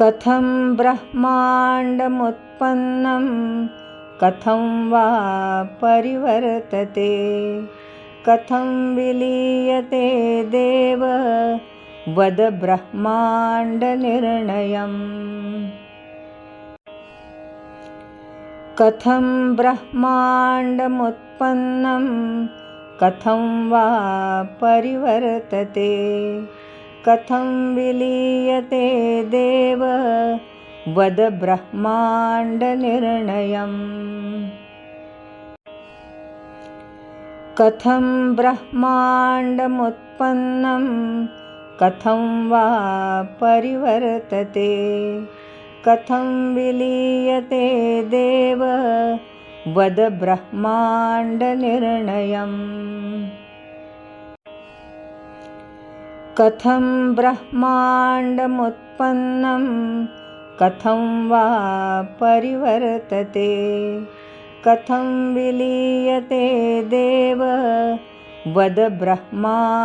कथं ब्रह्माण्डमुत्पन्नं कथं वा परिवर्तते कथं विलीयते देव वद ब्रह्माण्डनिर्णयम्। कथं ब्रह्माण्डमुत्पन्नं कथं वा परिवर्तते कथं विलीयते देव वद ब्रह्माण्डनिर्णयम्। कथं ब्रह्माण्डमुत्पन्नं कथं वा परिवर्तते कथं विलीयते देव वद ब्रह्माण्डनिर्णयम्। कथं ब्रह्माण्डमुत्पन्नं कथं वा परिवर्तते? कथं विलीयते देव? वद ब्रह्माण्डनिर्णयम्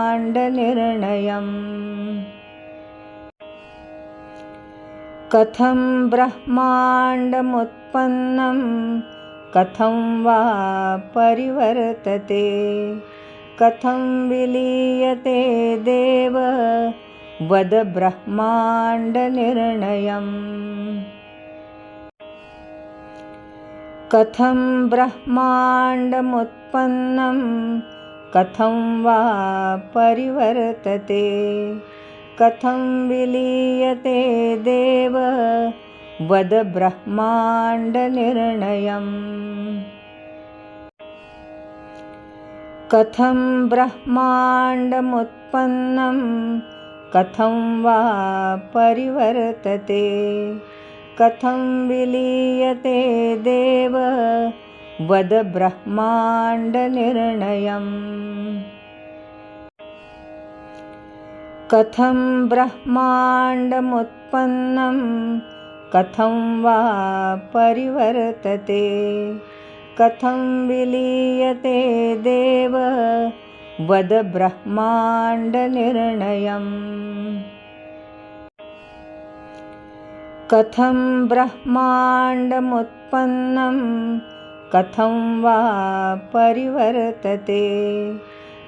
कथं ब्रह्माण्डमुत्पन्नं? कथं वा परिवर्तते? कथं विलीयते देव वद ब्रह्माण्डनिर्णयम्। कथं ब्रह्माण्डमुत्पन्नं कथं वा परिवर्तते कथं विलीयते देव वद ब्रह्माण्डनिर्णयम्। कथं ब्रह्माण्डमुत्पन्नं कथं वा परिवर्तते? कथं विलीयते देव? वद ब्रह्माण्डनिर्णयम् कथं ब्रह्माण्डमुत्पन्नं? कथं वा परिवर्तते? कथं विलीयते देव वद ब्रह्माण्डनिर्णयम्। कथं ब्रह्माण्डमुत्पन्नं कथं वा परिवर्तते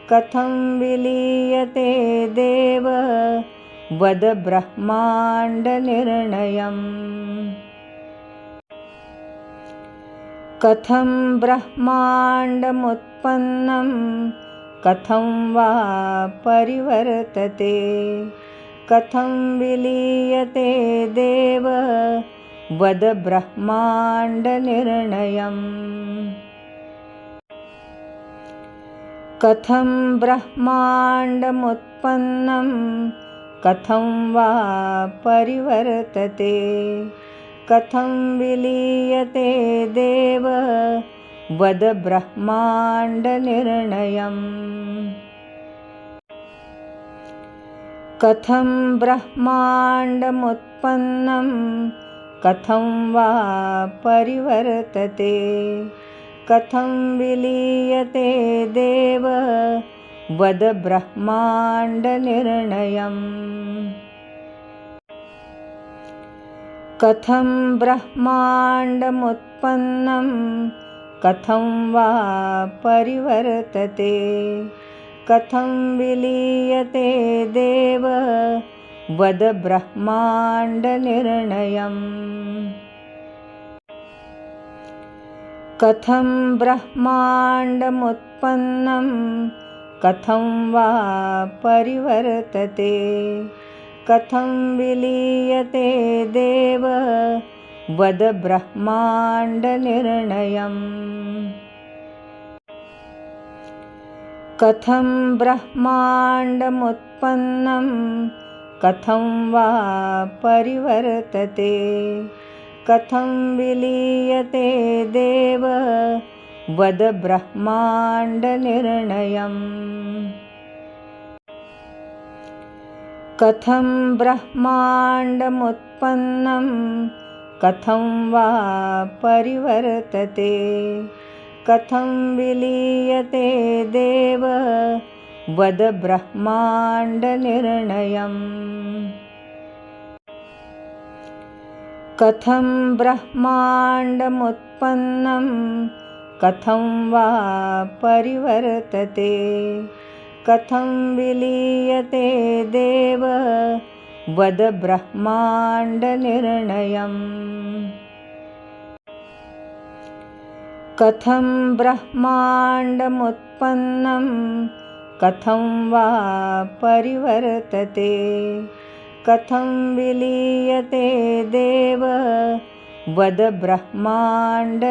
कथं विलीयते देव वद ब्रह्माण्डनिर्णयम्। कथं ब्रह्माण्डमुत्पन्नं कथं वा परिवर्तते? कथं विलीयते देव? वद ब्रह्माण्डनिर्णयम्। कथं ब्रह्माण्डमुत्पन्नं? कथं वा परिवर्तते? कथं विलीयते देव वद ब्रह्माण्डनिर्णयम्। कथं ब्रह्माण्डमुत्पन्नं कथं वा परिवर्तते कथं विलीयते देव वद ब्रह्माण्डनिर्णयम्। कथं ब्रह्माण्डमुत्पन्नं कथं वा परिवर्तते? कथं विलीयते देव? वद ब्रह्माण्डनिर्णयम्। कथं ब्रह्माण्डमुत्पन्नं? कथं वा परिवर्तते? कथं विलीयते देव वद ब्रह्माण्डनिर्णयम्। कथं ब्रह्माण्डमुत्पन्नं कथं वा परिवर्तते कथं विलीयते देव वद ब्रह्माण्डनिर्णयम्। कथं ब्रह्माण्डमुत्पन्नं कथं वा परिवर्तते? कथं विलीयते देव? वद ब्रह्माण्डनिर्णयम्। कथं ब्रह्माण्डमुत्पन्नं? कथं वा परिवर्तते? कथं विलीयते देव वद ब्रह्माण्डनिर्णयम्। कथं ब्रह्माण्डमुत्पन्नं कथं वा परिवर्तते कथं विलीयते देव वद ब्रह्माण्डनिर्णयम्